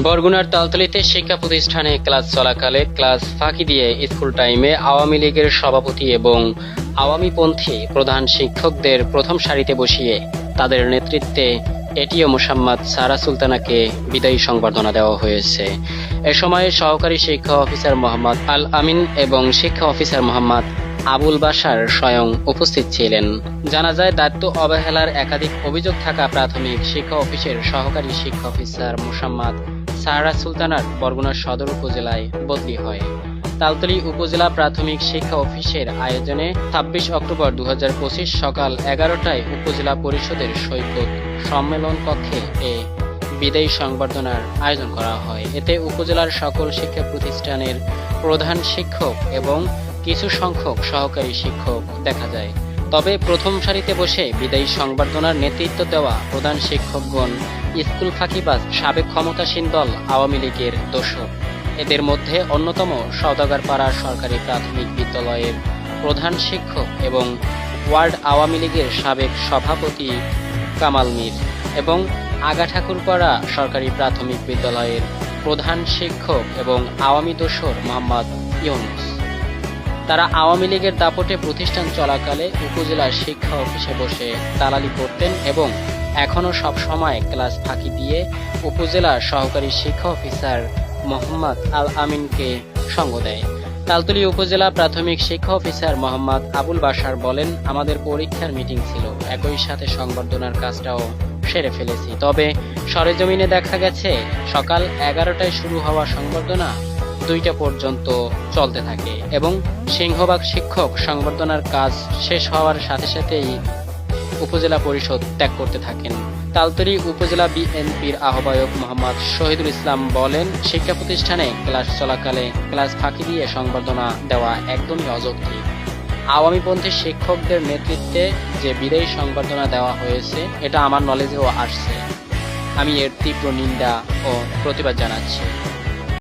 বরগুনার তালতলিতে শিক্ষা প্রতিষ্ঠানে ক্লাস চলাকালে ক্লাস ফাঁকি দিয়ে স্কুল টাইমে আওয়ামী লীগের সভাপতি এবং আওয়ামীপন্থী প্রধান শিক্ষকদের প্রথম সারিতে বসিয়ে তাদের নেতৃত্বে এটিও মোসাম্মদ সারা সুলতানাকে বিদায়ী সংবর্ধনা দেওয়া হয়েছে। এ সময় সহকারী শিক্ষা অফিসার মোহাম্মদ আল আমিন এবং শিক্ষা অফিসার মোহাম্মদ আবুল বাসার স্বয়ং উপস্থিত ছিলেন। জানা যায়, দায়িত্ব অবহেলার একাধিক অভিযোগ থাকা প্রাথমিক শিক্ষা অফিসের সহকারী শিক্ষা অফিসার মোসাম্মদ সাহারা সুলতানার বরগুনা সদর উপজেলায় বদলি হয়। তালতলী উপজেলা প্রাথমিক শিক্ষা অফিসের আয়োজনে ছাব্বিশ অক্টোবর দু সকাল এগারোটায় উপজেলা পরিষদের সৈকত সম্মেলন কক্ষে এ বিদায়ী সংবর্ধনার আয়োজন করা হয়। এতে উপজেলার সকল শিক্ষা প্রতিষ্ঠানের প্রধান শিক্ষক এবং কিছু সংখ্যক সহকারী শিক্ষক দেখা যায়। তবে প্রথম সারিতে বসে বিদায়ী সংবর্ধনার নেতৃত্ব দেওয়া প্রধান শিক্ষকগণ স্কুল ফাঁকিবাজ সাবেক ক্ষমতাসীন দল আওয়ামী লীগের দোষক। এদের মধ্যে অন্যতম সওদাগারপাড়া সরকারি প্রাথমিক বিদ্যালয়ের প্রধান শিক্ষক এবং ওয়ার্ড আওয়ামী লীগের সাবেক সভাপতি কামাল মীর এবং আগাঠাকুরপাড়া সরকারি প্রাথমিক বিদ্যালয়ের প্রধান শিক্ষক এবং আওয়ামী দোসর মোহাম্মদ ইউনুস। তারা আওয়ামী লীগের দাপটে প্রতিষ্ঠান চলাকালে উপজেলার শিক্ষা অফিসে বসে দালালি করতেন এবং এখনও সব সময় ক্লাস ফাঁকি দিয়ে উপজেলার সহকারী শিক্ষা অফিসার মোহাম্মদ আল আমিনকে সঙ্গ দেয়। তালতলী উপজেলা প্রাথমিক শিক্ষা অফিসার মোহাম্মদ আবুল বাসার বলেন, আমাদের পরীক্ষার মিটিং ছিল, একই সাথে সংবর্ধনার কাজটাও সেরে ফেলেছি। তবে সরেজমিনে দেখা গেছে, সকাল এগারোটায় শুরু হওয়া সংবর্ধনা দুইটা পর্যন্ত চলতে থাকে এবং সিংহবাগ শিক্ষক সংবর্ধনার কাজ শেষ হওয়ার সাথে সাথেই উপজেলা পরিষদ ত্যাগ করতে থাকেন। তালতলী উপজেলা বিএনপির আহ্বায়ক মোহাম্মদ শহীদুল ইসলাম বলেন, শিক্ষা প্রতিষ্ঠানে ক্লাস চলাকালে ক্লাস ফাঁকি দিয়ে সংবর্ধনা দেওয়া একদমই অযৌক্তিক। আওয়ামীপন্থী শিক্ষকদের নেতৃত্বে যে বিদায়ী সংবর্ধনা দেওয়া হয়েছে, এটা আমার নলেজেও আসছে। আমি এর তীব্র নিন্দা ও প্রতিবাদ জানাচ্ছি।